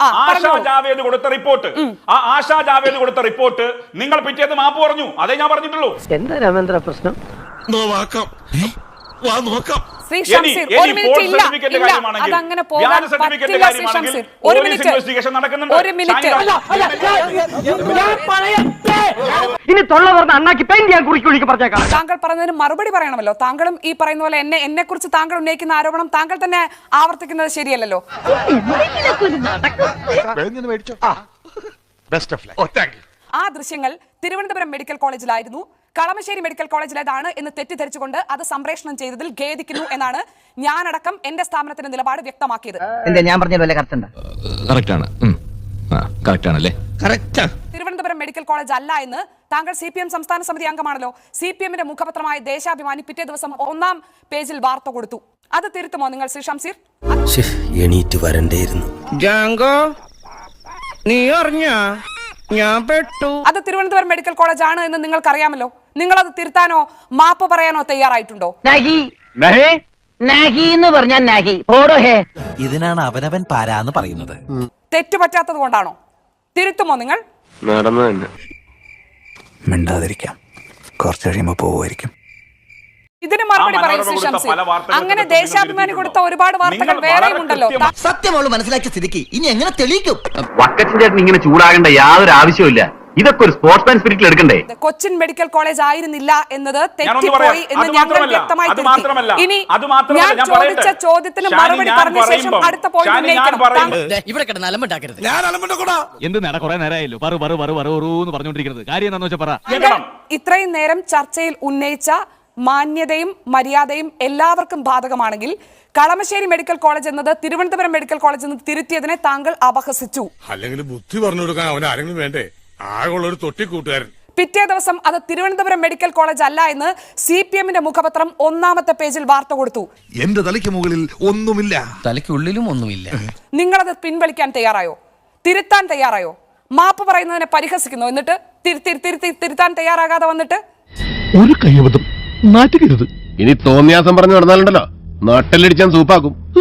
ആ, ആശാ. ജാവേദ് കൊടുത്ത റിപ്പോർട്ട് ആ ആശാ ജാവേദ് കൊടുത്ത റിപ്പോർട്ട് നിങ്ങൾ പിറ്റേന്ന് മാപ്പ് പറഞ്ഞു. അതേ ഞാൻ പറഞ്ഞിട്ടുള്ളൂ. എന്താ രാമേന്ദ്ര പ്രശ്നം? നോക്കാം വാ നോക്കാം. ശ്രീ ഷംസീർ ഒരു മിനിറ്റ് false ഇല്ല certificate ഇല്ല. കാര്യമാണെങ്കിൽ, അതങ്ങനെ പോകാൻ പറ്റില്ല ശ്രീ ഷംസീർ ഒരു മിനിറ്റ്. നടക്കുന്നുണ്ട്. ഒരു മിനിറ്റ്. ഇനി തൊള്ള പറഞ്ഞ അണ്ണാക്കി പെയിന്റ് ഞാൻ കുറിക്ക് കുളിക്ക് പറഞ്ഞേക്കാം. താങ്കൾ പറഞ്ഞതിന് മറുപടി പറയണമല്ലോ. താങ്കളും ഈ പറയുന്ന പോലെ എന്നെ എന്നെ കുറിച്ച് താങ്കൾ ഉന്നയിക്കുന്ന ആരോപണം താങ്കൾ തന്നെ ആവർത്തിക്കുന്നത് ശരിയല്ലല്ലോ. ആ. ദൃശ്യങ്ങൾ തിരുവനന്തപുരം മെഡിക്കൽ കോളേജിലായിരുന്നു. കളമശ്ശേരി മെഡിക്കൽ കോളേജിലേതാണ് എന്ന് തെറ്റിദ്ധരിച്ചുകൊണ്ട് അത് സംപ്രേഷണം ചെയ്തതിൽ ഖേദിക്കുന്നു എന്നാണ് ഞാനടക്കം എന്റെ സ്ഥാപനത്തിന്റെ നിലപാട് വ്യക്തമാക്കിയത്. ഞാൻ തിരുവനന്തപുരം മെഡിക്കൽ കോളേജ് അല്ല എന്ന് താങ്കൾ സി പി എം സംസ്ഥാന സമിതി അംഗമാണല്ലോ. സി പി എമ്മിന്റെ മുഖപത്രമായ ദേശാഭിമാനി പിറ്റേ ദിവസം ഒന്നാം പേജിൽ വാർത്ത കൊടുത്തു. അത് തിരുത്തുമോ നിങ്ങൾ ശ്രീ ഷംസീർ? എണീറ്റ് വരണ്ടേയിരുന്നു. ജാങ്കോ നീ ഞാൻ പെട്ടു. അത് തിരുവനന്തപുരം മെഡിക്കൽ കോളേജ് ആണ് എന്ന് നിങ്ങൾക്ക് അറിയാമല്ലോ നിങ്ങൾ അത് തിരുത്താനോ മാപ്പ് പറയാനോ തയ്യാറായിട്ടുണ്ടോ? ഇതിനാണ് അവനവൻ പാരാന്ന് പറയുന്നത്. തെറ്റുപറ്റാത്തത് കൊണ്ടാണോ? തിരുത്തുമോ നിങ്ങൾ? നടന്നു തന്നെ മിണ്ടാതിരിക്കാം. കുറച്ച് കഴിയുമ്പോൾ പോവുമായിരിക്കും. ഇതിന് മറുപടി പറയും വാർത്തകളും അങ്ങനെ ദേശാഭിമാനി കൊടുത്ത ഒരുപാട് വാർത്തകൾ വേറെയും മനസ്സിലാക്കി ഉണ്ടല്ലോ സത്യം അവൾ മനസ്സിലാക്കിയ സ്ഥിതിക്ക്. ഇനി എങ്ങനെ തെളിയിക്കും? വക്കച്ചൻ ചേട്ടൻ ഇങ്ങനെ ചൂടാകേണ്ട യാതൊരു ആവശ്യവുമില്ല. ഇതൊക്കെ ഒരു സ്പോർട്സ്മാൻ സ്പിരിറ്റിൽ എടുക്കണ്ടേ? കൊച്ചിൻ മെഡിക്കൽ കോളേജ് ആയിരുന്നില്ല എന്നത് തെറ്റിപ്പോയി എന്ന് ഞങ്ങൾ വ്യക്തമായി അത് മാത്രമല്ല, ഇനി ഞാൻ ചോദിച്ച ചോദ്യത്തിന് മറുപടി പറഞ്ഞ ശേഷം അടുത്ത പോയിന്റ് ഇവിടെ കിടന്ന് അലമ്പുണ്ടാക്കരുത്. ഞാൻ അലമ്പണ്ട കൂടാ എന്ത് നേടാ? കുറെ നേരമായല്ലോ പറു പറു പറു പറു എന്ന് പറഞ്ഞോണ്ടിരിക്കുന്നത് കാര്യം എന്താണെന്ന് വെച്ചാൽ പറ. ഇത്രയും നേരം ചർച്ചയിൽ ഉന്നയിച്ച മാന്യതയും മര്യാദയും എല്ലാവർക്കും ബാധകമാണെങ്കിൽ കളമശ്ശേരി മെഡിക്കൽ കോളേജ് എന്നത് തിരുവനന്തപുരം മെഡിക്കൽ കോളേജ് എന്ന് തിരുത്തിയതിനെ താങ്കൾ അപഹസിച്ചു. അല്ലെങ്കിൽ ബുദ്ധി പറഞ്ഞു കൊടുക്കാൻ അവൻ ആരെങ്കിലും വേണ്ടേ? ആകെയുള്ള ഒരു തൊട്ടിക്കൂട്ടുകാരൻ. പിറ്റേ ദിവസം അത് തിരുവനന്തപുരം മെഡിക്കൽ കോളേജ് അല്ല എന്ന് സി പി എമ്മിന്റെ മുഖപത്രം ഒന്നാമത്തെ പേജിൽ വാർത്ത കൊടുത്തു. എന്റെ തലയ്ക്ക് മുകളിൽ ഒന്നുമില്ല. തലയ്ക്കുള്ളിലും ഒന്നുമില്ല. നിങ്ങളത് പിൻവലിക്കാൻ തയ്യാറായോ? തിരുത്താൻ തയ്യാറായോ? മാപ്പ് പറയുന്നതിനെ പരിഹസിക്കുന്നു? എന്നിട്ട് തിരു- തിരു- തിരുത്തി തിരുത്താൻ തയ്യാറാകാതെ വന്നിട്ട്? ഒരു കൈവതം. നാറ്റുകരുത്. ഇനി തോന്നിയാസം പറഞ്ഞു നടന്നാലുണ്ടല്ലോ. നാട്ടിലടിച്ചാൻ സൂപ്പാക്കും.